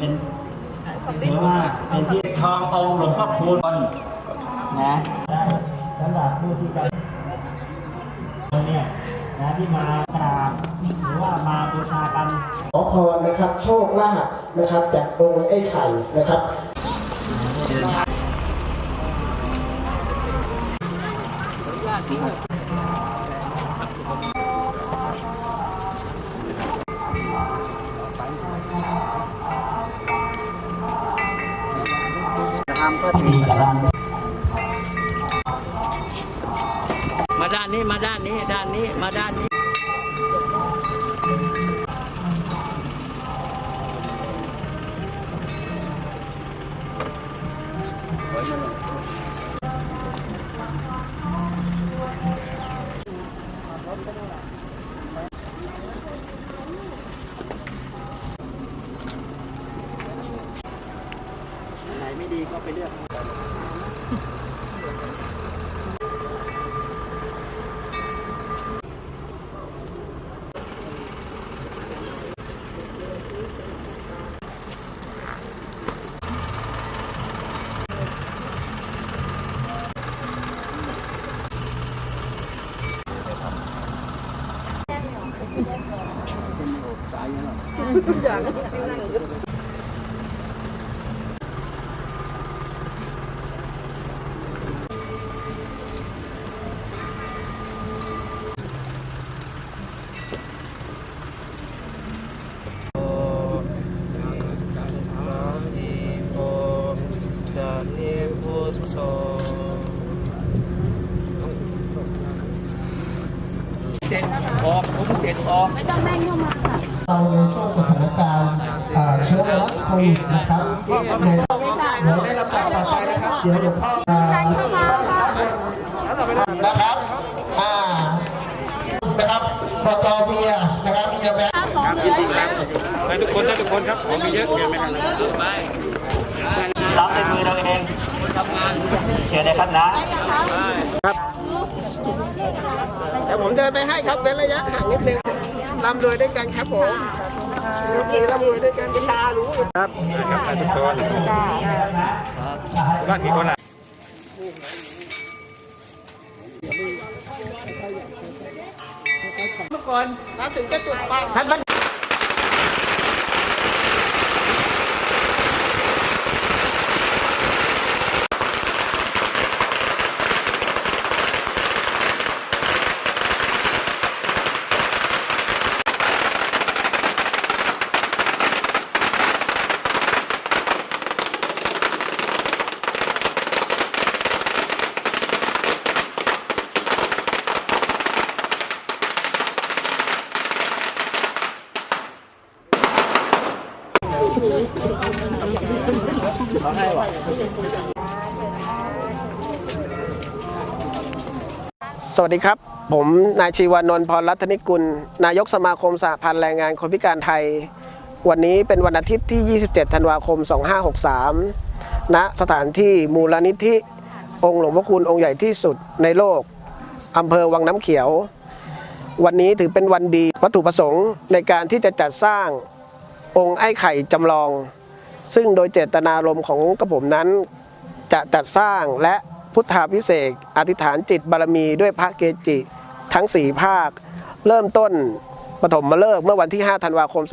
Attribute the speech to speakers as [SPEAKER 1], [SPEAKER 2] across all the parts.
[SPEAKER 1] เป็นถือว่าเป็นที่ทององค์หลวงพ่อคูณนะได้สำหรับผู้ที่จะเนี่ยนะที่มากราบหรือว่ามาบูชากัน
[SPEAKER 2] ขอพรนะครับ โชคลาภนะครับ จากองค์ไอ้ไข่นะครับ
[SPEAKER 1] มีกำลัง
[SPEAKER 3] มาด้านนี้มาด้านนี้ด้านนี้มาด้านนี้
[SPEAKER 1] ไหนไม่ ดีก็ไปเลือก
[SPEAKER 3] เด็ดอ อกผมเด็ดออก
[SPEAKER 2] เราในช่วงสถานการณ์เชื้อไวรัสโควิดนะครับในเดี๋ยวได้รับการปลอดภัยนะครับ เดี๋ยวหลวงพ่ออ่านะครับอ่านะครับปกเบียนะครับมีแบง
[SPEAKER 4] ได้ทุกคนได้ทุกคนครับขอมีเยอะเกินไหมครับ
[SPEAKER 1] รับในมือเราเองทำงานเชิญนะครับนะ
[SPEAKER 2] เดี๋ยว ผมเดินไปให้ครับเว้นระยะห่างนิดนึงร่ำรวยด้วยกันครับผมยกมือร่ำรวยด้วยกันเป็นตารู้อยู่
[SPEAKER 4] ครับได้ทุกคนบ้านกี่คนล่ะ
[SPEAKER 2] ถ้าถึงจะจุด สวัสดีครับ ผมนายชีวานนท์พรรัตนิกุล นายกสมาคมสหพันธ์แรงงานคนพิการไทย วันนี้เป็นวันอาทิตย์ที่ 27 ธันวาคม 2563 ณ สถานที่มูลนิธิ องค์หลวงพ่อคูณองค์ใหญ่ที่สุดในโลก อำเภอวังน้ำเขียว วันนี้ถือเป็นวันดีวัตถุประสงค์ในการที่จะจัดสร้าง องค์ไอ้ไข่จำลอง ซึ่งโดยเจตนารมณ์ของกระผมนั้น จะจัดสร้างและพุทธาพิเศษอธิษฐานจิตบารมีด้วยพระเกจิ ทั้ง 4 ภาค เริ่มต้นปฐมมาเลิกเมื่อวันที่ 5 ธันวาคม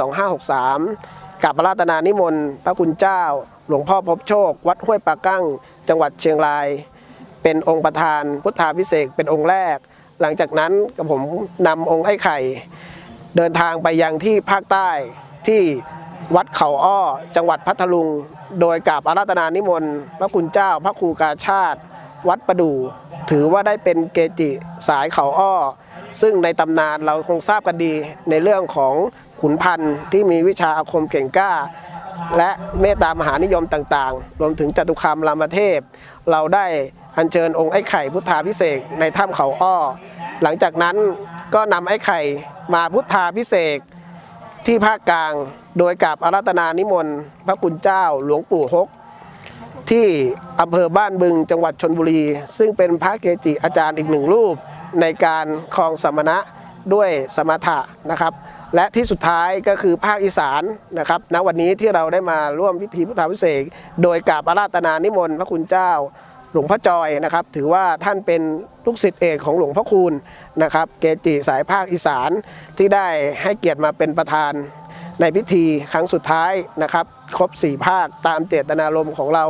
[SPEAKER 2] 2563 กับพระราตนานิมนต์ พระคุณเจ้า หลวงพ่อพบโชค วัดห้วยปากั้ง จังหวัดเชียงราย เป็นองค์ประธาน พุทธาพิเศษเป็นองค์แรก หลังจากนั้นกับผมนำองค์ไอ้ไข่ เดินทางไปยังที่ภาคใต้ ที่วัดเขาอ้อ จังหวัดพัทลุง โดยกราบอาราธนานิมนต์ พระคุณเจ้า พระครูกาชาติ วัดประดู่ถือว่าได้เป็นเกจิสายเขาอ้อ ซึ่งในตำนานเราคงทราบกันดีในเรื่องของขุนพันธ์ที่มีวิชาอาคมเก่งกล้า และเมตตามหานิยมต่างๆ รวมถึงจตุคามรามเทพ เราได้อัญเชิญองค์ไอ้ไข่พุทธาพิเศษในถ้ำเขาอ้อ หลังจากนั้นก็นำไอ้ไข่มาพุทธาพิเศษ ที่ภาคกลางโดยกับอาราธนานิมนต์พระคุณเจ้าหลวงปู่ฮก ที่อำเภอบ้านบึงจังหวัดชนบุรี ซึ่งเป็นพระเกจิอาจารย์อีกหนึ่งรูป ในการครองสมณะด้วยสมถะนะครับ และที่สุดท้ายก็คือภาคอีสานนะครับณวันนี้ที่เราได้มาร่วมพิธีพุทธาพิเศษกโดยกราบอาราธนานิมนต์พระคุณเจ้า หลวงพ่อจอยนะครับ ถือว่าท่านเป็นลูกศิษย์เอกของหลวงพ่อคูณนะครับ เกจิสายภาคอีสานที่ได้ให้เกียรติมาเป็นประธาน ในพิธีครั้งสุดท้ายนะครับครบ 4 ภาคตามเจตนารมณ์ของเรา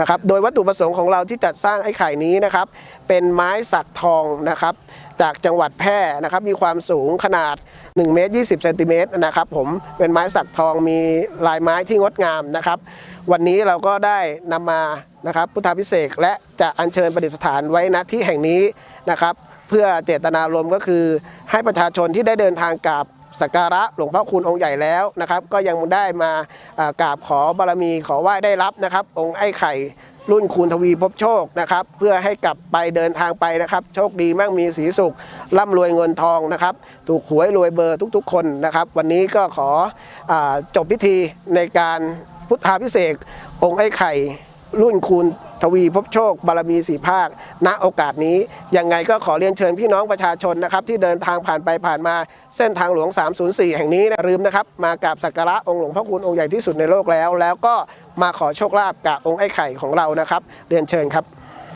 [SPEAKER 2] นะครับโดยวัตถุประสงค์ของเราที่จัดสร้างไอ้ไข่นี้นะครับเป็นไม้สักทองนะครับจากจังหวัดแพร่นะครับมีความสูงขนาด1เมตร20เซนติเมตรนะครับผมเป็นไม้สักทองมีลายไม้ที่งดงามนะครับ วันนี้เราก็ได้นำมานะครับพุทธาพิเศษและจะอัญเชิญประดิษฐานไว้ณที่แห่งนี้นะครับ เพื่อเจตนารมณ์ก็คือให้ประชาชนที่ได้เดินทางกราบ สักการะหลวงพ่อคูณองค์ใหญ่แล้วนะครับก็ยังได้มากราบขอบารมีขอไหว้ได้รับนะครับ องค์ไอ้ไข่รุ่นคูณทวีพบโชคนะครับ เพื่อให้กลับไปเดินทางไปนะครับ โชคดีมั่งมีสีสุขร่ำรวยเงินทองนะครับ ถูกหวยรวยเบอร์ทุกๆ คนนะครับ วันนี้ก็ขออจบพิธีในการพุทธาพิเศษองค์ไอ้ไข่รุ่นคูณ ทวีพบโชคบารมีสีภาค ณโอกาสนี้ยังไงก็ขอเรียนเชิญพี่น้องประชาชนนะครับที่เดินทางผ่านไปผ่านมาเส้นทางหลวง 304 แห่งนี้นะลืมนะครับมากราบสักการะองค์หลวงพ่อคูณองค์ใหญ่ที่สุดในโลกแล้ว แล้วก็มาขอโชคลาภกับองค์ไอ้ไข่ของเรานะครับ เรียนเชิญครับ